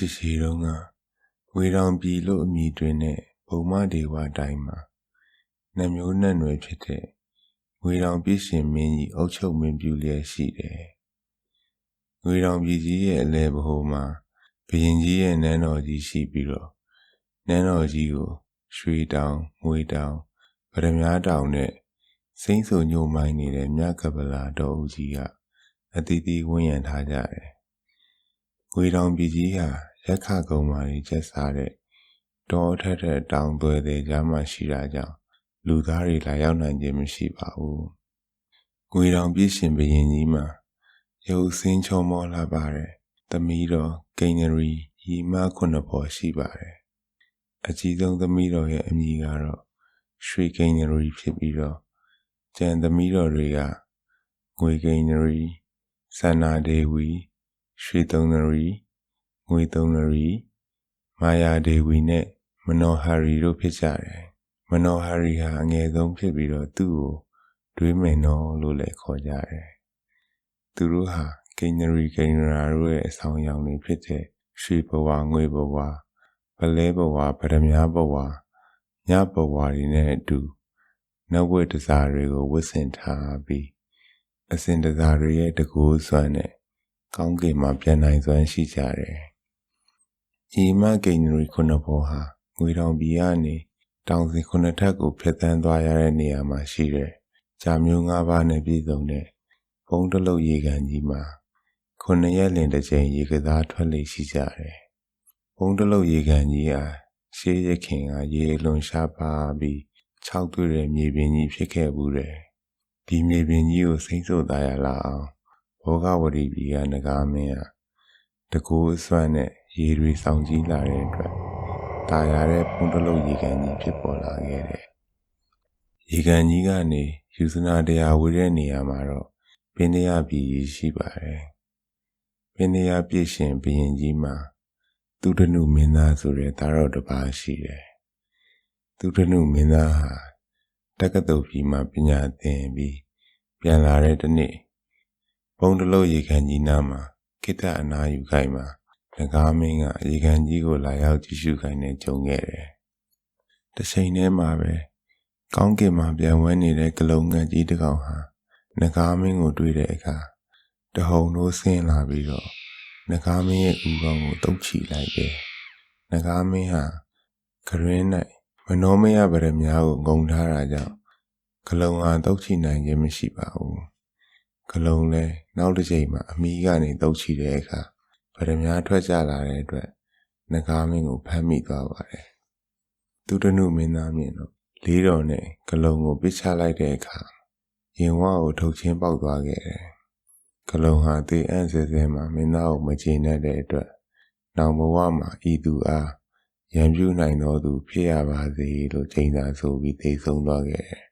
ရှိရှိတုန်းကဝေတောင်ပြည်လို့အမည်တွင်တဲ့ဘုံမဒေဝတိုင်းမှာနှမျိုးနှံ့ွယ်ဖြစ်တဲ့ငွေတောင်ပြည်ရှင်မင်းကြီးအုပ်ချုပ်မင်းပြုလျက်ရှိတယ်။ငွေတောင်ပြည်ကြီးရဲ့အလဲဘဟုမှာဘရင်ကြီးရဲ့နန်းတော်ကြီးရှိပြီးတော့နန်းတော်ကြီးကိုရွှေတောင်ငွေတောင်ဗရမ ्या တောင်နဲ့စိမ့်ဆုံညိုမိုင်းနေတဲ့မြကပလာတော်ဦးကြီးကအတီးတီးဝန်းရံထားကြတယ်။ငွေတောင်ပြည်ကြီးဟာ ရက်ခကုံမာကြီးကျက်စားတဲ့တောထက်ထက်တောင်သွဲတဲ့ကြားမှာရှိတာကြောင့်လူသားတွေလာရောက်နိုင်ခြင်းမရှိပါဘူး။ငွေတောင်ပြည်ရှင်ဘရင်ကြီးမှာရုပ်စင်းချုံမောလာပါတယ်။သမီးတော်ဂိန်နရီရီမခုနှစ်ဖော်ရှိပါတယ်။အကြီးဆုံးသမီးတော်ရဲ့အမည်ကတော့ရွှေဂိန်နရီဖြစ်ပြီးတော့ကျန်သမီးတော်တွေကငွေဂိန်နရီဆန္နာဒေဝီရွှေသုံးနရီ ငွေသုံးနရီမာယာဒေဝီနဲ့မနောဟာရီတို့ဖြစ်ကြတယ်မနောဟာရီဟာအငယ်ဆုံးဖြစ်ပြီးတော့သူ့ကိုတွေးမယ်နော်လို့လည်းခေါ်ကြတယ်သူတို့ဟာဂိန်နရီဂိန်နာတို့ရဲ့အဆောင်အယောင်တွေဖြစ်တဲ့ရွှေဘဝငွေဘဝပလဲဘဝဗရမ ्या ဘဝညဘဝတွေနဲ့အတူနဝတ်တစားတွေကိုဝတ်ဆင်ထားပြီးအစဉ်တစားတွေရဲ့တကူစွမ်းနဲ့ကောင်းကင်မှာပြန်နိုင်စွမ်းရှိကြတယ်။ ဤမဂိန်ရီခုနှစ်ဘောဟာငွေတောင်ပြည်ကနေတောင်စီခုနှစ်ထပ်ကိုဖျက်ဆီးသွားရတဲ့နေရာမှာရှိတဲ့ဂျာမျိုး၅ပါးနဲ့ပြည့်စုံတဲ့ဘုံတလုတ်ရေကန်ကြီးမှာခုနှစ်ရက်လင်တစ်ချိန်ရေကစားထွက်လေရှိကြတယ်။ဘုံတလုတ်ရေကန်ကြီးဟာရှေးရခင်ကရေလွန်ရှားပါပြီးခြောက်သွေ့တဲ့မြေပြင်ကြီးဖြစ်ခဲ့ဘူးတယ်။ဒီမြေပြင်ကြီးကိုစိမ့်ဆို့သားရလာအောင်ဘောဂဝတီပြည်ကငကားမင်းဟာတကူအစွမ်းနဲ့ ရေတွေဆောင်ကြီးလာတဲ့အတွက်တာယာတဲ့ပုံတလုံးရေကန်ကြီးဖြစ်ပေါ်လာခဲ့တယ်။ရေကန်ကြီးကနေယူဇနာတရားဝေးတဲ့နေရာမှာတော့ပင်နေရပြည်ရေရှိပါတယ်။ပင်နေရပြည့်ရှင်ဘရင်ကြီးမှာသူတနုမင်းသားဆိုတဲ့သားတော်တစ်ပါးရှိတယ်။သူတနုမင်းသားဟာတက္ကသိုလ်ကြီးမှာပညာသင်ပြီးပြန်လာတဲ့တနေ့ဘုံတလုံးရေကန်ကြီးနားမှာခိတ္တအနာယူခိုင်မှာ ငကားမင်းကရေကန်ကြီးကိုလာရောက်ကြည့်ရှုခိုင်းနေကြုံခဲ့တယ်။တစ်ချိန်တည်းမှာပဲကောင်းကင်မှာပြန်ဝဲနေတဲ့ဂလုံးငတ်ကြီးတစ်ကောင်ဟာငကားမင်းကိုတွေ့တဲ့အခါတဟုန်တို့ဆင်းလာပြီးတော့ငကားမင်းရဲ့ဥကောင်းကိုတုတ်ချီလိုက်တယ်။ငကားမင်းဟာခရင်း၌မနောမယဗရမ ्या ကိုငုံထားတာကြောင့်ဂလုံးဟာတုတ်ချီနိုင်ခြင်းမရှိပါဘူး။ဂလုံးလဲနောက်တစ်ချိန်မှာအမီးကနေတုတ်ချီတဲ့အခါ ဗရမ ्या ထွက်ကြလာတဲ့အတွက်ငကားမင်းကိုဖမ်းမိသွားပါတယ်။သူတနုမင်းသားမြင်တော့လေးတော်နဲ့ဂလုံးကိုပစ်ချလိုက်တဲ့အခါရင်ဝါကိုထုတ်ချင်းပေါက်သွားခဲ့တယ်ကလုံဟာတေအံ့စဲစဲမှာမင်းသားကိုမချေနဲ့တဲ့အတွက်နောင်ဘဝမှာဤသူအားရံပြူနိုင်တော်သူဖြစ်ရပါစေလို့ချိန်သာဆိုပြီးသိဆုံးသွားခဲ့တယ်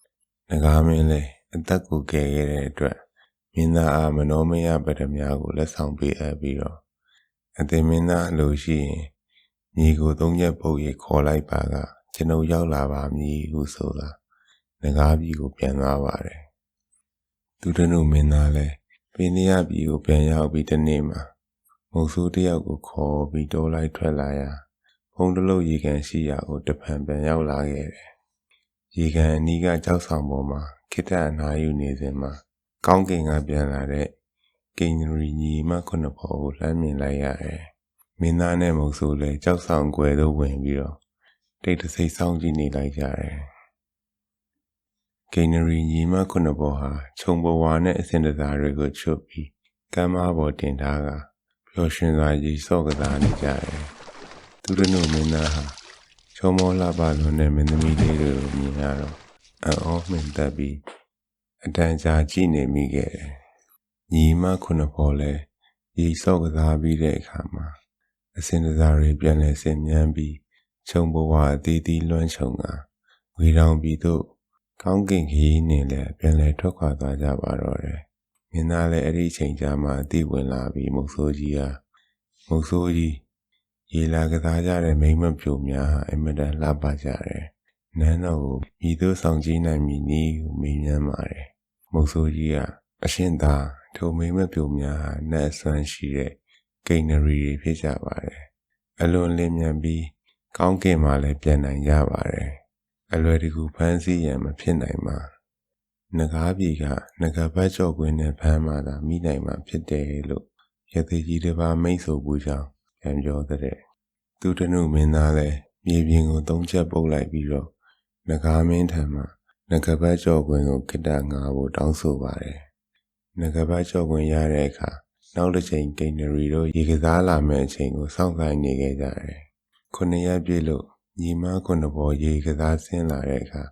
။ငကားမင်းလည်းအသက်ကိုကယ်ခဲ့တဲ့အတွက် မင်းသားအားမနောမယပဒမြာကိုလက်ဆောင်ပေးအပ်ပြီးတော့အသင်မင်းသားလိုရှိရင်ညီကိုသုံးချက်ပုတ်ရခေါ်လိုက်ပါကကျွန်ုပ်ရောက်လာပါမည်ဟုဆိုတာငကားပြည်ကိုပြန်သွားပါတယ်။သူတနုမင်းသားလည်းပင်ရပြည်ကိုပြန်ရောက်ပြီးတနေ့မှာမုံဆိုးတယောက်ကိုခေါ်ပြီးတောလိုက်ထွက်လာရာဖုံးတလုံးရေကန်ရှိရာကိုတဖန်ပြန်ရောက်လာခဲ့တယ်။ရေကန်အနီးကကြောက်ဆောင်ပေါ်မှာခိတအနာယူနေစဉ်မှာ ကောင်းကင်ကပြန်လာတဲ့ကိန်းရီညီမခုနှစ်ဖော်ကိုလှမ်းမြင်လိုက်ရတယ်။မင်းသားနဲ့မုံဆိုးလည်းကြောက်ဆောင်ွယ်တို့ဝင်ပြီးတော့တိတ်တဆိတ်စောင်းကြည့်နေလိုက်ကြတယ်။ဂိန်နရီညီမခုနှစ်ဘောဟာခြုံပေါ်ဝါနဲ့အစင်တစားတွေကိုချွတ်ပြီးကမ်းမပေါ်တင်ထားကပျော်ရွှင်စွာရေဆော့ကစားနေကြတယ်။သူတို့တို့မင်းသားဟာချုံမောလှပလွန်တဲ့မင်းသမီးလေးတွေကိုမြင်ရတော့အော်မင်းတက်ပြီး အတန်ကြာကြည့်နေမိခဲ့တယ်။ညီမခုနှစ်ဘောလည်းရေဆော့ကစားပြီးတဲ့အခါမှာအစင်တစားတွေပြန်လဲဆင်မြန်းပြီးခြုံပေါ်ဝါအသေးသေးလွှမ်းခြုံကဝေတောင်ပြီးတော့ကောင်းကင်ခရီးနဲ့လည်းပြန်လဲထွက်ခွာသွားကြပါတော့တယ်။မင်းသားလည်းအဲ့ဒီချိန်ကြာမှအသိဝင်လာပြီးမုတ်ဆိုးကြီးဟာမုတ်ဆိုးကြီးရေလာကစားကြတဲ့မိမပြိုများဟာအမတန်လှပကြတယ်။နန်းတော်ကိုမြည်သူဆောင်ကြည့်နိုင်မည်နည်းကိုမေးမြန်းပါတယ်။ မုတ်ဆိုးကြီးကအရှင်သာထိုမိမပြိုများဟာနတ်အစွမ်းရှိတဲ့ကိန်းနရီတွေဖြစ်ကြပါတယ်အလွန်လင်းမြန်ပြီးကောင်းကင်မှာလည်းပြန်နိုင်ကြပါတယ်အလွယ်တကူဖမ်းဆီးရန်မဖြစ်နိုင်ပါငကားပြီကငကပတ်ကြော့ကွင်းနဲ့ဖမ်းမှသာမိနိုင်မှာဖြစ်တယ်လို့ရသေးကြီးတစ်ပါးမိတ်ဆိုပူကြောင်းပြန်ပြောတဲ့သူတနုမင်းသားလည်းမြေပြင်ကိုသုံးချက်ပုတ်လိုက်ပြီးတော့ငကားမင်းထံမှာ ငကပတ်ကြော့ကွင်းကိုခိတ္တငါဖို့တောင်းဆိုပါတယ်ငကပတ်ကြော့ကွင်းရတဲ့အခါနောက်တစ်ချိန်ဂိန်နရီတို့ရေကစားလာမယ့်အချိန်ကိုစောင့်ဆိုင်နေခဲ့ကြတယ်ခုနှစ်ရက်ပြည့်လို့ညီမခုနှစ်ဘော်ရေကစားဆင်းလာတဲ့အခါ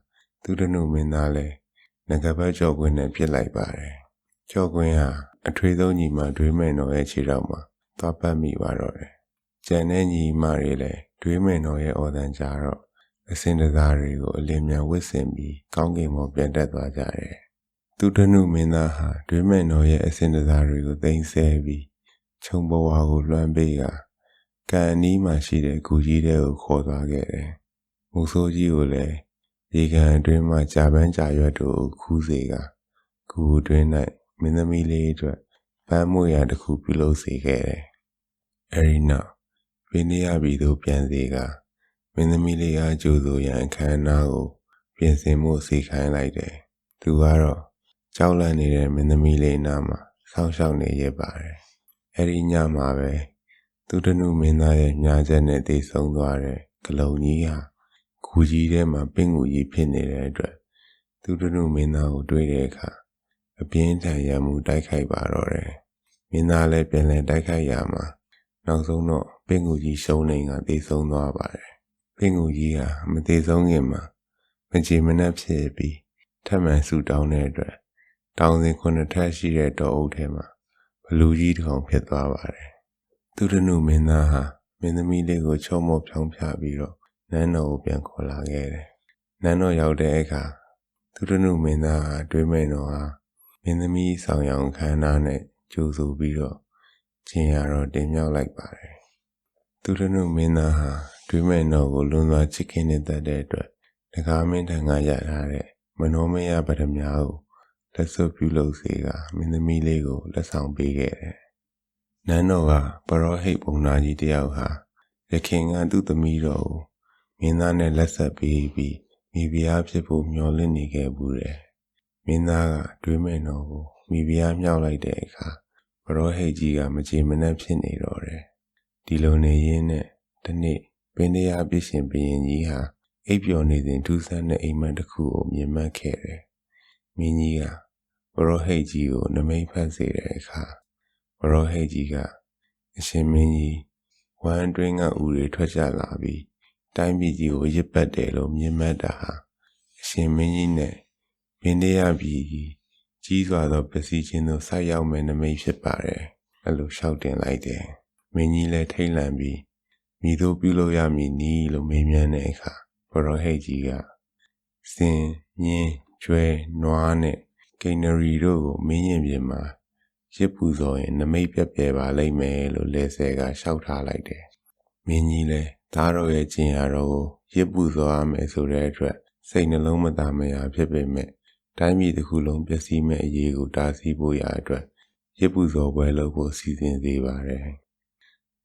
သူတနုမင်းသားလည်းငကပတ်ကြော့ကွင်းနဲ့ပြစ်လိုက်ပါတယ်ကြော့ကွင်းဟာအထွေဆုံးညီမတွေးမယ်တော်ရဲ့ခြေထောက်မှာသွားပတ်မိပါတော့တယ်ကျန်တဲ့ညီမတွေလည်းတွေးမယ်တော်ရဲ့အော်တန်ကြတော့ အစင်တစားတွေကိုအလင်းမြန်ဝစ်ဆင်ပြီးကောင်းကင်ပေါ်ပြန်တက်သွားကြတယ်သူတနုမင်းသားဟာတွေးမယ်တော်ရဲ့အစင်တစားတွေကိုသိမ်းဆဲပြီးခြုံဘဝကိုလွှမ်းပေးကကန်အနီးမှာရှိတဲ့ဂူကြီးတဲ့ကိုခေါ်သွားခဲ့တယ်။မူဆိုးကြီးကိုလည်းရေကန်အတွင်းမှာကြာပန်းကြာရွက်တို့ခူးစေကဂူအတွင်း၌မင်းသမီးလေးအတွက်ပန်းမွေရတစ်ခုပြုလုပ်စေခဲ့တယ်။အဲဒီနောက်ပင်နေရပြီသို့ပြန်စေက မင်းသမီးလေးအားကြိုဆိုရန်အခမ်းအနားကိုပြင်ဆင်မှုစီခိုင်းလိုက်တယ်။သူကတော့ကြောက်လန့်နေတဲ့မင်းသမီးလေးနားမှာဆောင်းရှောက်နေရပါတယ်။အဲဒီညမှာပဲသူတနုမင်းသားရဲ့ညာချက်နဲ့တည်ဆုံသွားတဲ့ဂလုံကြီးဟာဂူကြီးထဲမှာပင့်ကူကြီးဖြစ်နေတဲ့အတွက်သူတနုမင်းသားကိုတွေ့တဲ့အခါအပြင်းထန်ရမှုတိုက်ခိုက်ပါတော့တယ်။မင်းသားလည်းပြန်လဲတိုက်ခိုက်ရမှာနောက်ဆုံးတော့ပင့်ကူကြီးရှုံးနေကတည်ဆုံသွားပါတယ်။ ပင့်ကူကြီးဟာမတည်ဆုံးခင်မှာမကြည်မနှက်ဖြစ်ပြီးထပ်မံဆူတောင်းတဲ့အတွက်တောင်စဉ်ခုနှစ်ထပ်ရှိတဲ့တောအုပ်ထဲမှာဘလူကြီးတစ်ကောင်ဖြစ်သွားပါတယ်။သူတနုမင်းသားဟာမင်းသမီးလေးကိုချုံမော့ဖြောင်းဖြပြီးတော့နန်းတော်ကိုပြန်ခေါ်လာခဲ့တယ်။နန်းတော်ရောက်တဲ့အခါသူတနုမင်းသားဟာတွေးမိန်တော်ဟာမင်းသမီးဆောင်ရောင်ခမ်းနားနဲ့ကြိုဆိုပြီးတော့ချင်းရတော့တင်မြောက်လိုက်ပါတယ်။သူတနုမင်းသားဟာ တွေးမိန်တော်ကိုလွန်စွာချစ်ခင်နေတဲ့အတွက်တကားမင်းထံကရထားတဲ့မနောမယပဒမြားကိုလက်စွပ်ပြုလုပ်စေကမင်းသမီးလေးကိုလက်ဆောင်ပေးခဲ့တယ်။နန်းတော်ကပရောဟိတ်ပုံနာကြီးတယောက်ဟာရခင်ကသူ့သမီးတော်ကိုမင်းသားနဲ့လက်ဆက်ပေးပြီးမိဖုရားဖြစ်ဖို့မျှော်လင့်နေခဲ့ဘူးတယ်။မင်းသားကတွေးမဲ့တော်ကိုမိဖုရားမြောက်လိုက်တဲ့အခါပရောဟိတ်ကြီးကမကြေမနက်ဖြစ်နေတော့တယ်။ဒီလိုနေရင်းနဲ့ဒီနေ့ ပင်တရားပြည့်ရှင်ဘရင်ကြီးဟာအိပ်ပျော်နေစဉ်ထူးဆန်းတဲ့အိမ်မက်တစ်ခုကိုမြင်မှတ်ခဲ့တယ်။မင်းကြီးကပရောဟိတ်ကြီးကိုနမိတ်ဖတ်စေတဲ့အခါပရောဟိတ်ကြီးကအရှင်မင်းကြီးဝမ်းအတွင်းကဥတွေထွက်ကြလာပြီးတိုင်းပြည်ကြီးကိုရစ်ပတ်တယ်လို့မြင်မှတ်တာဟာအရှင်မင်းကြီးနဲ့ဘင်းတရားပြည်ကြီးစွာသောပစီချင်းတို့ဆိုက်ရောက်မဲ့နမိတ်ဖြစ်ပါတယ်အဲ့လိုရှောက်တင်လိုက်တယ်မင်းကြီးလည်းထိတ်လန့်ပြီး မိတို့ပြုလုပ်ရမည်နီးလို့မေးမြန်းတဲ့အခါဘရောဟိတ်ကြီးကစင်ညင်းကျွဲနွားနဲ့ဂိနရီတို့ကိုမင်းရင်ပြင်မှာရစ်ပူစော်ရင်နမိတ်ပြက်ပြဲပါလိမ့်မယ်လို့လဲဆဲကရှောက်ထားလိုက်တယ်မင်းကြီးလည်းသားတော်ရဲ့ကျင်ရတော်ကိုရစ်ပူစော်ရမယ်ဆိုတဲ့အတွက်စိတ်နှလုံးမသာမရာဖြစ်ပေမဲ့တိုင်းပြည်တစ်ခုလုံးပျက်စီးမဲ့အရေးကိုတားဆီးဖို့ရအတွက်ရစ်ပူစော်ပွဲလုပ်ဖို့စီစဉ်သေးပါတယ်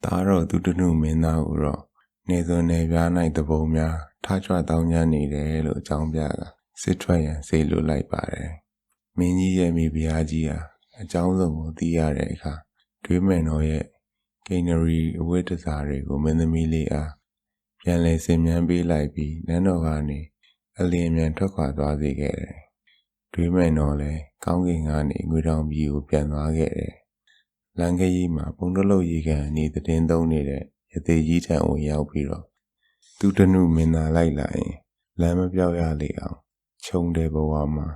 သားတော်သူတနုမင်းသားကိုတော့နေစွန်နေပြား၌တပုံများထားချွတောင်းကျမ်းနေတယ်လို့အကြောင်းပြကစစ်ထွက်ရန်စေလွတ်လိုက်ပါတယ်မင်းကြီးရဲ့မိဖုရားကြီးဟာအကြောင်းစုံကိုသိရတဲ့အခါတွေးမယ်တော်ရဲ့ဂိနရီအဝိတ္တစာတွေကိုမင်းသမီးလေးအားပြန်လည်ဆင်မြန်းပေးလိုက်ပြီးနန်းတော်ကနေအလင်းမြန်ထွက်ခွာသွားစေခဲ့တယ်။တွေးမယ်တော်လည်းကောင်းကင်ကနေငွေတောင်ပြည်ကိုပြန်သွားခဲ့တယ်။ လမ်းခရီးမှာပုံတလုတ်ရေကန်နေတဲ့သုံးနေတဲ့ရသေးကြီးထံကိုရောက်ပြီးတော့သူတနုမင်းသားလိုက်လာရင်လမ်းမပြောက်ရလေအောင်ခြုံတဲ့ဘဝမှာ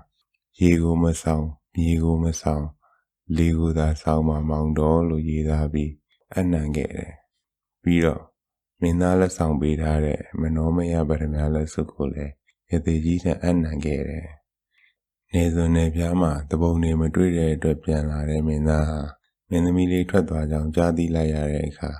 ရေကိုမဆောင်မြေကိုမဆောင်လေကိုသာဆောင်မမောင်တော်လို့ရေးသားပြီးအနံခဲ့တယ်ပြီးတော့မင်းသားလက်ဆောင်ပေးထားတဲ့မနောမယဗရမလက်စုပ်ကိုလည်းရသေးကြီးနဲ့အနံခဲ့တယ်နေစွန်နေပြားမှာတပုံနေမတွေ့တဲ့အတွက်ပြန်လာတဲ့မင်းသားဟာ မင်းသမီးလေးထွက်သွားကြောင်းကြားသိလိုက်ရတဲ့အခါ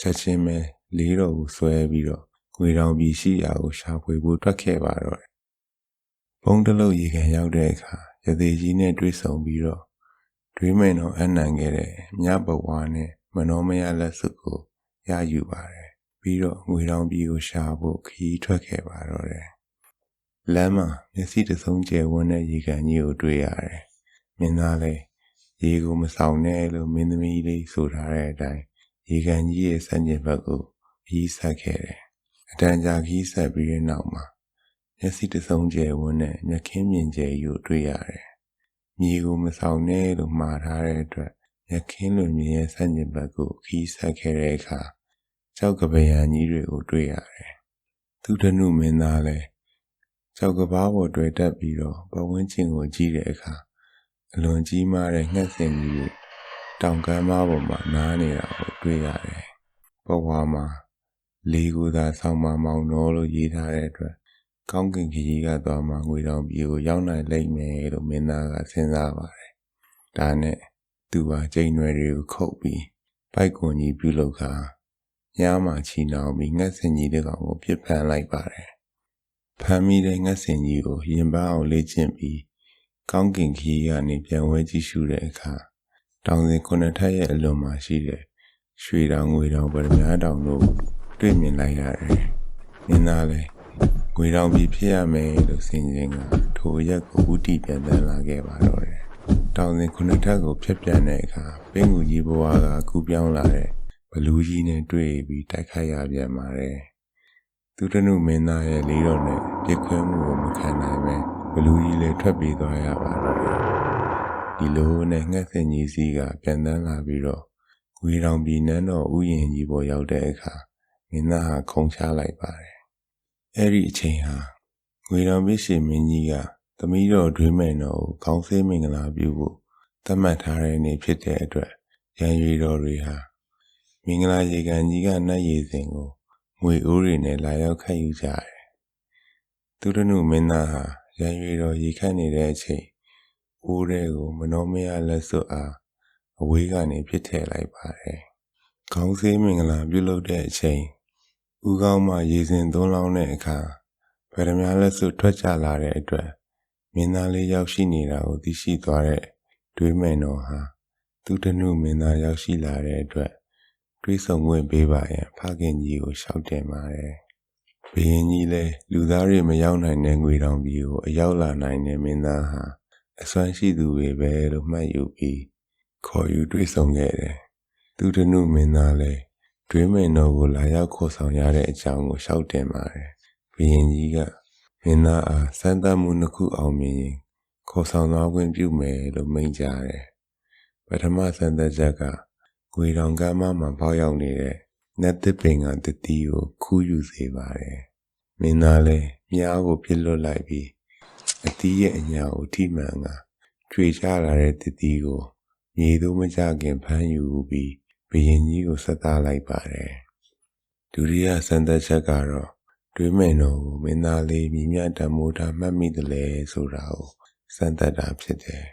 ချက်ချင်းပဲလေးတော်ကိုဆွဲပြီးတော့ငွေတောင်ပြည်ရှိရာကိုရှာဖွေဖို့ထွက်ခဲ့ပါတော့တယ်။ဘုံတလုံးရေကန်ရောက်တဲ့အခါရသေးကြီးနဲ့တွေ့ဆုံပြီးတော့တွေးမယ်တော့အနံခဲ့တဲ့မြဘဝနဲ့မမနောမယလက်စွပ်ကိုရယူပါတယ်ပြီးတော့ငွေတောင်ပြည်ကိုရှာဖို့ခရီးထွက်ခဲ့ပါတော့တယ်လမ်းမှာမျက်စိတစ်စုံကျဲဝန်းတဲ့ရေကန်ကြီးကိုတွေ့ရတယ်မင်းသားလည်း ရေကိုမဆောင်နဲ့လို့မင်းသမီးလေးဆိုထားတဲ့အတိုင်းရေကန်ကြီးရဲ့စံကျင်ဘက်ကိုခရီးဆက်ခဲ့တယ်အတန်ကြာခရီးဆက်ပြီးတဲ့နောက်မှာမျက်စိတစ်စုံကျဲဝန်းတဲ့မြက်ခင်းမြင်ကျဲကြီးကိုတွေ့ရတယ်မြေကိုမဆောင်နဲ့လို့မှားထားတဲ့အတွက်ရခင်းလွန်မြေရဲ့ဆန့်ကျင်ဘက်ကိုခီးဆက်ခဲ့တဲ့အခါကြောက်ကပယံကြီးတွေကိုတွေ့ရတယ်။သူတနုမင်းသားလည်းကြောက်ကဘာပေါ်တွေ့တက်ပြီးတော့ပဝန်းကျင်ကိုကြည့်တဲ့အခါအ လွန်ကြီးမားတဲ့ငှက်စင်ကြီးတွေတောင်ကမ်းမပေါ်မှာနားနေတာကိုတွေ့ရတယ်။ဘဝမှာလေးကူသာဆောင်းမမောင်တော်လို့ရေးထားတဲ့အတွက်ကောင်းကင်ကြီးကသွားမှငွေတောင်ပြည်ကိုရောက်နိုင်လိမ့်မယ်လို့မင်းသားကစဉ်းစားပါတယ်။ဒါနဲ့သူဟာကျိန်ရွယ်တွေကိုခုတ်ပြီးပိုက်ကွန်ကြီးပြုလုပ်ခါညမှာချီနှောင်ပြီးငှက်စင်ကြီးတစ်ကောင်ကိုပြစ်ဖမ်းလိုက်ပါတယ်။ဖမ်းမိတဲ့ငှက်စင်ကြီးကိုရင်ပန်းအောင်လေ့ကျင့်ပြီး ကောင်းကင်ကြီးကနေပြန်ဝဲကြည့်ရှုတဲ့အခါတောင်စင်ခုနှစ်ထပ်ရဲ့အလွန်မှာရှိတဲ့ရွှေတောင်ငွေတောင်ဗရမ ्या တောင်တို့တွေ့မြင်လိုက်ရတယ်။မင်းသားလည်းငွေတောင်ပြည်ဖြစ်ရမယ်လို့ဆင်ခြင်ကထိုရက်ကိုဥတီပြန်တန်းလာခဲ့ပါတော့တယ်။တောင်စဉ်ခုနှစ်ထပ်ကိုဖျက်ပြန်တဲ့အခါပင်ကူကြီးဘဝကကူပြောင်းလာတဲ့ဘလူးကြီးနဲ့တွေ့ပြီးတိုက်ခိုက်ရပြန်ပါတယ်။သူတနုမင်းသားရဲ့လေးတော်နဲ့ပြစ်ခွဲမှုကိုမခံနိုင်ပဲ ဘလူးကြီးလည်းထွက်ပြေးသွားရပါတော့တယ်။ဒီလိုနဲ့ငှက်စင်ကြီးစီးကပြန်တန်းလာပြီးတော့ငွေတောင်ပြည်နန်းတော်ဥယျာဉ်ကြီးပေါ်ရောက်တဲ့အခါမင်းသားဟာခုံချလိုက်ပါတယ်အဲ့ဒီအချိန်ဟာငွေတော်ပြည့်ရှင်မင်းကြီးကသမီးတော်ဒွေးမယ်တော်ကိုခေါင်းဆေးမင်္ဂလာပြုဖို့သတ်မှတ်ထားတဲ့နေ့ဖြစ်တဲ့အတွက်ရန်ရွေတော်တွေဟာမင်္ဂလာရေကန်ကြီးကနတ်ရည်စင်ကိုငွေအိုးတွေနဲ့လာရောက်ခတ်ယူကြတယ်။သူတို့မင်းသားဟာ ရန်ရွေတော်ရေခတ်နေတဲ့အချိန်အိုးတွေကိုမနှောမရလက်စွပ်အားအဝေးကနေပြစ်ထည့်လိုက်ပါတယ်။ခေါင်းဆေးမင်္ဂလာပြုလုပ်တဲ့အချိန်ဦးကောင်းမှရေစင်သွန်းလောင်းတဲ့အခါဗရမ ्या လက်စွပ်ထွက်ကြလာတဲ့အတွက်မင်းသားလေးရောက်ရှိနေတာကိုသိရှိသွားတဲ့တွေးမယ်တော်ဟာသူတနုမင်းသားရောက်ရှိလာတဲ့အတွက်တွေးဆုံဝင်ပေးပါရန်ဖခင်ကြီးကိုရှောက်တင်ပါတယ်။ ဘုရင်ကြီးလည်းလူသားတွေမရောက်နိုင်တဲ့ငွေတောင်ပြည်ကိုအရောက်လာနိုင်တဲ့မင်းသားဟာအစွမ်းရှိသူတွေပဲလို့မှတ်ယူပြီးခေါ်ယူတွေးဆုံခဲ့တယ်။သူတနုမင်းသားလည်းတွေးမယ်တော်ကိုလာရောက်ခေါ်ဆောင်ရတဲ့အကြောင်းကိုရှောက်တင်ပါတယ်။ဘုရင်ကြီးကမင်းသားအားစမ်းသပ်မှုနှစ်ခုအောင်မြင်ရင်ခေါ်ဆောင်သွားခွင့်ပြုမယ်လို့မိန့်ကြားတယ်။ပထမစံသက်ချက်ကငွေတောင်ကမ်းမမှာပေါက်ရောက်နေတဲ့ နတ်သစ်ပင်ကတတိကိုခူးယူစေပါတယ်။မင်းသားလည်းမြားကိုပြစ်လွတ်လိုက်ပြီးအတီးရဲ့အညာကိုထိမှန်ကကြွေချလာတဲ့တတိကိုမြေသို့မကြခင်ဖမ်းယူပြီးဘုရင်ကြီးကိုဆက်သားလိုက်ပါတယ်။ဒုတိယစံသက်ချက်ကတော့တွေးမယ်တော်ကိုမင်းသားလေးမြည်မြတမိုးထားမှတ်မိတယ်လေဆိုတာကိုစံသက်တာဖြစ်တယ်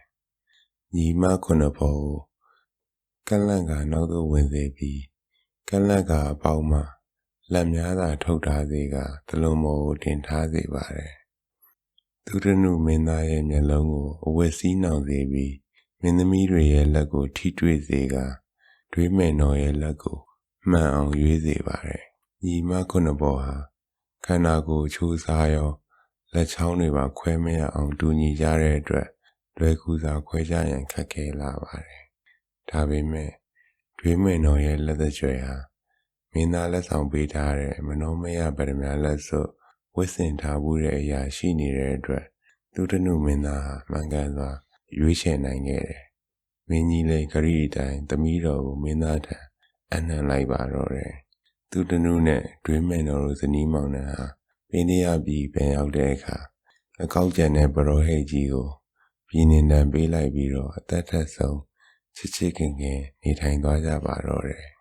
။ညီမခုနှစ်ဖော်ကိုကလန့်ကနောက်သို့ဝင်စေပြီး ကလန့်ကအပေါင်းမှာလက်များသာထုတ်ထားစေကတလုံးမောကိုတင်ထားစေပါတယ်။သူရနုမင်းသားရဲ့မျက်လုံးကိုအဝတ်စည်းနှောင်စေပြီးမင်းသမီးတွေရဲ့လက်ကိုထိတွေ့စေကတွေးမယ်တော်ရဲ့လက်ကိုမှန်အောင်ရွေးစေပါတယ်။ညီမခုနှစ်ပေါ်ဟာခန္ဓာကိုယ်ချိုးစားရောလက်ချောင်းတွေပါခွဲမရအောင်တူညီကြတဲ့အတွက်လွယ်ကူစွာခွဲခြားရန်ခက်ခဲလာပါတယ်။ဒါပေမဲ့ တွေးမယ်တော်ရဲ့လက်သက်ကြွယ်ဟာမင်းသားလက်ဆောင်ပေးထားတဲ့မနောမယပရမလက်စွပ်ဝစ်စင်ထားမှုတဲ့အရာရှိနေတဲ့အတွက်သူတနုမင်းသားဟာမှန်ကန်စွာရွေးချယ်နိုင်ခဲ့တယ်။မင်းကြီးလည်းဂရိတိုင်းသမီးတော်ကိုမင်းသားထံအနှံလိုက်ပါတော့တယ်။သူတနုနဲ့တွေးမယ်တော်တို့ဇနီးမောင်နှံဟာပင်တရားပြည်ပြန်ရောက်တဲ့အခါအကောက်ကျန်တဲ့ပရောဟိတ်ကြီးကိုပြည်နေတံပေးလိုက်ပြီးတော့အသက်ထက်ဆုံး ချစ်ချစ်ခင်ခင်နေထိုင်သွားကြပါတော့တယ်